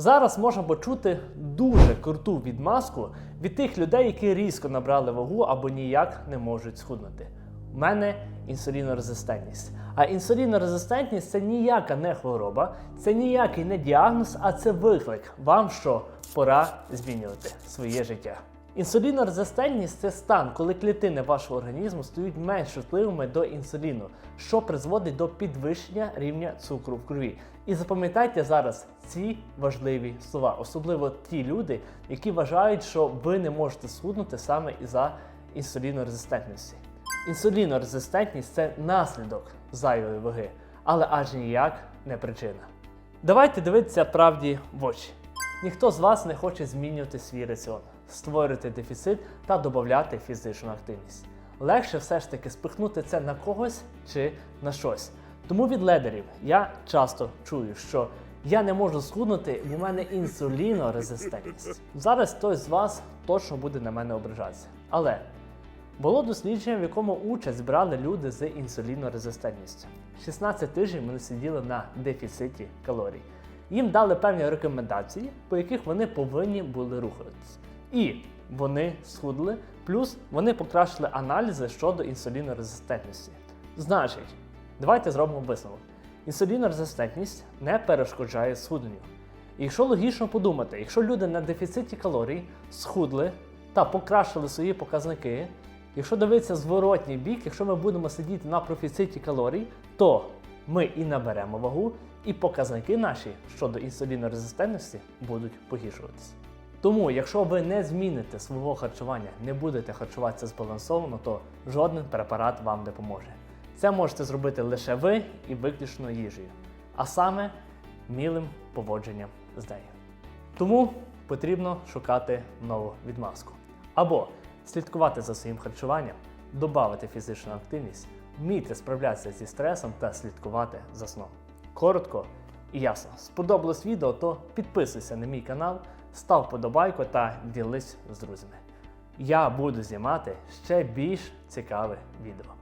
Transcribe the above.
Зараз можна почути дуже круту відмазку від тих людей, які різко набрали вагу або ніяк не можуть схуднути. У мене інсулінорезистентність. А інсулінорезистентність це ніяка не хвороба, це ніякий не діагноз, а це виклик. Вам що пора змінювати своє життя. Інсулінорезистентність це стан, коли клітини вашого організму стають менш чутливими до інсуліну, що призводить до підвищення рівня цукру в крові. І запам'ятайте зараз ці важливі слова, особливо ті люди, які вважають, що ви не можете схуднути саме із-за інсулінорезистентності. Інсулінорезистентність це наслідок зайвої ваги, але аж ніяк не причина. Давайте дивитися правді в очі. Ніхто з вас не хоче змінювати свій раціон, створювати дефіцит та додати фізичну активність. Легше все ж таки спихнути це на когось чи на щось. Тому від ледерів я часто чую, що я не можу схуднути, в мене інсулінорезистентність. Зараз хтось з вас точно буде на мене ображатися. Але було дослідження, в якому участь брали люди з інсулінорезистентністю. 16 тижнів вони сиділи на дефіциті калорій. Їм дали певні рекомендації, по яких вони повинні були рухатись. І вони схудли, плюс вони покращили аналізи щодо інсулінорезистентності. Значить, давайте зробимо висновок. Інсулінорезистентність не перешкоджає схудненню. Якщо логічно подумати, якщо люди на дефіциті калорій схудли та покращили свої показники, якщо дивитися зворотній бік, якщо ми будемо сидіти на профіциті калорій, то ми і наберемо вагу, і показники наші щодо інсулінорезистентності будуть погіршуватися. Тому, якщо ви не зміните свого харчування, не будете харчуватися збалансовано, то жоден препарат вам не допоможе. Це можете зробити лише ви і виключно їжею, а саме мілим поводженням з нею. Тому потрібно шукати нову відмазку. Або слідкувати за своїм харчуванням, додати фізичну активність, вміти справлятися зі стресом та слідкувати за сном. Коротко і ясно. Сподобалось відео, то підписуйся на мій канал, став подобайку та ділись з друзями. Я буду знімати ще більш цікаве відео.